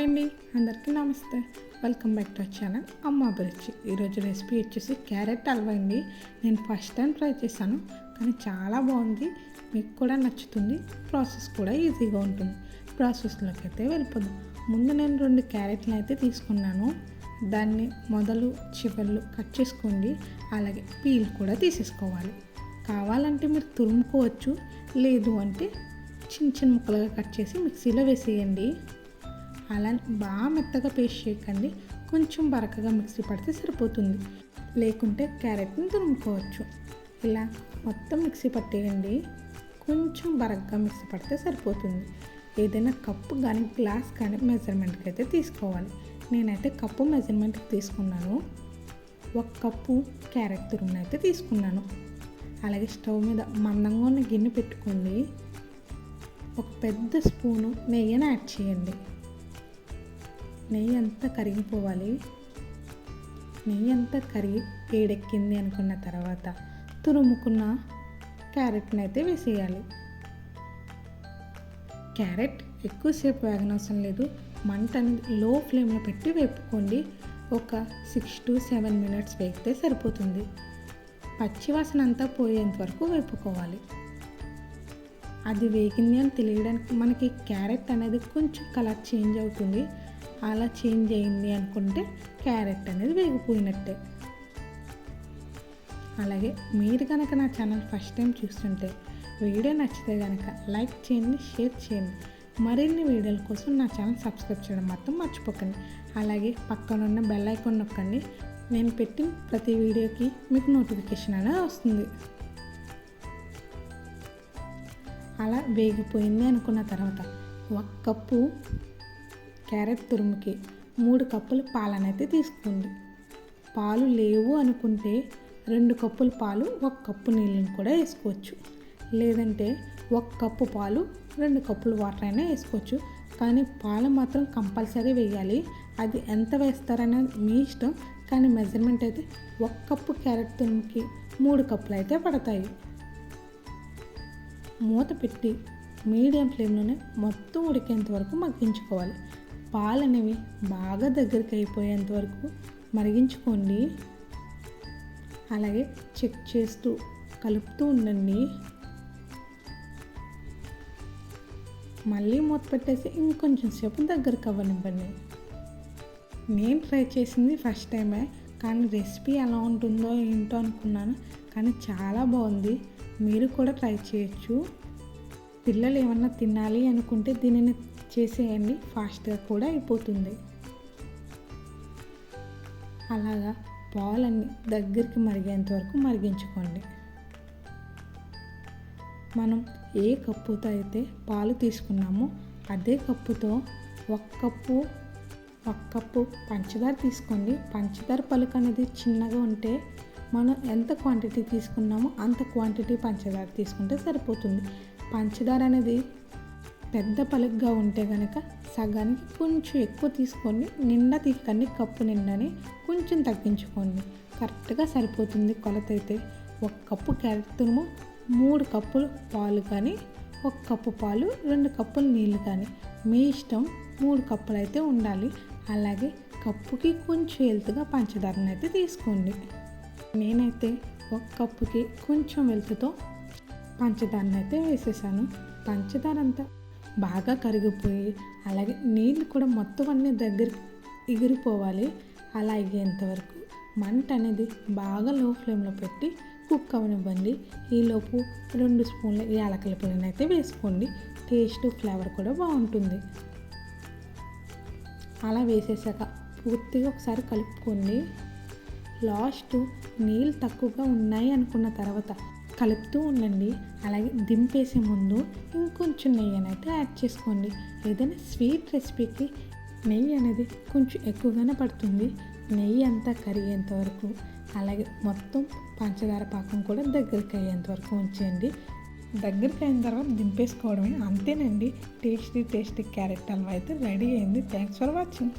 Hi అండి. అందరికీ నమస్తే. వెల్కమ్ బ్యాక్ టు ఛానల్ అమ్మ అభిరుచి. ఈరోజు రెసిపీ వచ్చేసి క్యారెట్ హల్వా అండి. నేను ఫస్ట్ టైం ట్రై చేశాను. కానీ చాలా బాగుంది. మీకు కూడా నచ్చుతుంది. ప్రాసెస్ కూడా ఈజీగా ఉంటుంది. ప్రాసెస్లోకి అయితే వెళ్ళిపోదాం. ముందు నేను రెండు క్యారెట్లు అయితే తీసుకున్నాను. దాన్ని మొదలు చివర్లు కట్ చేసుకోండి. అలాగే పీల్ కూడా తీసేసుకోవాలి. కావాలంటే మీరు తురుముకోవచ్చు. లేదు అంటే చిన్న చిన్న ముక్కలుగా కట్ చేసి మిక్సీలో వేసేయండి. అలా బాగా మెత్తగా పేస్ట్ చేయకండి. కొంచెం బరకగా మిక్సీ పడితే సరిపోతుంది. లేకుంటే క్యారెట్ని తురుముకోవచ్చు ఇలా మొత్తం మిక్సీ పట్టేయండి. కొంచెం బరకగా మిక్సీ పడితే సరిపోతుంది. ఏదైనా కప్పు కానీ గ్లాస్ కానీ మెజర్మెంట్కి అయితే తీసుకోవాలి. నేనైతే కప్పు మెజర్మెంట్కి తీసుకున్నాను. ఒక కప్పు క్యారెట్ తురుమును అయితే తీసుకున్నాను. అలాగే స్టవ్ మీద మందంగా ఉన్న గిన్నె పెట్టుకోండి. ఒక పెద్ద స్పూను నెయ్యిని యాడ్ చేయండి. నెయ్యి అంతా కరిగిపోవాలి. నెయ్యి అంతా కరిగి వేడెక్కింది అనుకున్న తర్వాత తురుముకున్న క్యారెట్ని అయితే వేసేయాలి. క్యారెట్ ఎక్కువసేపు వేగనవసరం లేదు. మంట లో ఫ్లేమ్లో పెట్టి వేపుకోండి. ఒక సిక్స్ టు సెవెన్ మినిట్స్ వేగితే సరిపోతుంది. పచ్చివాసన అంతా పోయేంత వరకు వేపుకోవాలి. అది వేగింది అని తెలియడానికి మనకి క్యారెట్ అనేది కొంచెం కలర్ చేంజ్ అవుతుంది. అలా చేంజ్ అయింది అనుకుంటే క్యారెట్ అనేది వేగిపోయినట్టే. అలాగే మీరు కనుక నా ఛానల్ ఫస్ట్ టైం చూస్తుంటే వీడియో నచ్చితే కనుక లైక్ చేయండి షేర్ చేయండి. మరిన్ని వీడియోల కోసం నా ఛానల్ సబ్స్క్రైబ్ చేయడం మాత్రం మర్చిపోకండి. అలాగే పక్కనున్న బెల్ ఐకాన్ నొక్కండి. నేను పెట్టిన ప్రతి వీడియోకి మీకు నోటిఫికేషన్ అనేది వస్తుంది. అలా వేగిపోయింది అనుకున్న తర్వాత ఒక కప్పు క్యారెట్ తురుముకి మూడు కప్పులు పాలనైతే తీసుకోండి. పాలు లేవు అనుకుంటే రెండు కప్పుల పాలు ఒక కప్పు నీళ్ళని కూడా వేసుకోవచ్చు. లేదంటే ఒక కప్పు పాలు రెండు కప్పులు వాటర్ అయినా వేసుకోవచ్చు. కానీ పాలు మాత్రం కంపల్సరీ వేయాలి. అది ఎంత వేస్తారనేది మీ ఇష్టం. కానీ మెజర్మెంట్ అయితే ఒక కప్పు క్యారెట్ తురుముకి మూడు కప్పులు అయితే పడతాయి. మూత పెట్టి మీడియం ఫ్లేమ్లోనే మొత్తం ఉడికేంత వరకు మగ్గించుకోవాలి. పాలు అనేవి బాగా దగ్గరికి అయిపోయేంత వరకు మరిగించుకోండి. అలాగే చెక్ చేస్తూ కలుపుతూ ఉండండి. మళ్ళీ మూత పెట్టేసి ఇంకొంచెం సేపు దగ్గరకు అవ్వనివ్వండి నేను ట్రై చేసింది ఫస్ట్ టైమే కానీ రెసిపీ ఎలా ఉంటుందో ఏంటో అనుకున్నాను కానీ చాలా బాగుంది. మీరు కూడా ట్రై చేయొచ్చు. పిల్లలు ఏమన్నా తినాలి అనుకుంటే దీనిని చేసేయండి ఫాస్ట్గా కూడా అయిపోతుంది. అలాగా పాలన్నీ దగ్గరికి మరిగేంత వరకు మరిగించుకోండి. మనం ఏ కప్పుతో అయితే పాలు తీసుకున్నామో అదే కప్పుతో ఒక కప్పు ఒక కప్పు పంచదార తీసుకోండి. పంచదార పలుకు అనేది చిన్నగా ఉంటే మనం ఎంత క్వాంటిటీ తీసుకున్నామో అంత క్వాంటిటీ పంచదార తీసుకుంటే సరిపోతుంది. పంచదార అనేది పెద్ద పలుగ్గా ఉంటే కనుక సగానికి కొంచెం ఎక్కువ తీసుకొని నిండా తీసుకోండి కప్పు నిండాని కొంచెం తగ్గించుకోండి. కరెక్ట్గా సరిపోతుంది కొలత అయితే. ఒక కప్పు క్యారెట్ తురుము మూడు కప్పులు పాలు కానీ ఒక కప్పు పాలు రెండు కప్పులు నీళ్ళు కానీ. మీ ఇష్టం మూడు కప్పులు అయితే ఉండాలి. అలాగే కప్పుకి కొంచెం హెల్త్గా పంచదారని అయితే తీసుకోండి. నేనైతే ఒక కప్పుకి కొంచెం వెల్త్తో పంచదారని అయితే వేసేసాను. పంచదార అంతా బాగా కరిగిపోయి అలాగే నీళ్ళు కూడా మొత్తం అన్నీ దగ్గర ఎగిరిపోవాలి. అలా అయ్యేంతవరకు మంట అనేది బాగా లో ఫ్లేమ్లో పెట్టి కుక్ అవనివ్వండి. ఈలోపు రెండు స్పూన్ల యాలకల పొడిని అయితే వేసుకోండి. టేస్ట్ ఫ్లేవర్ కూడా బాగుంటుంది. అలా వేసేసాక పూర్తిగా ఒకసారి కలుపుకోండి. లాస్ట్ నీళ్ళు తక్కువగా ఉన్నాయి అనుకున్న తర్వాత కలుపుతూ ఉండండి. అలాగే దింపేసే ముందు ఇంకొంచెం నెయ్యి అనేది యాడ్ చేసుకోండి. ఏదైనా స్వీట్ రెసిపీకి నెయ్యి అనేది కొంచెం ఎక్కువగానే పడుతుంది. నెయ్యి అంతా కరిగేంత వరకు అలాగే మొత్తం పంచదార పాకం కూడా దగ్గరికి అయ్యేంత వరకు ఉంచేయండి. దగ్గరికి అయిన తర్వాత దింపేసుకోవడమే అంతేనండి. టేస్టీ టేస్టీ క్యారెట్ హల్వా అయితే రెడీ అయింది. Thanks for watching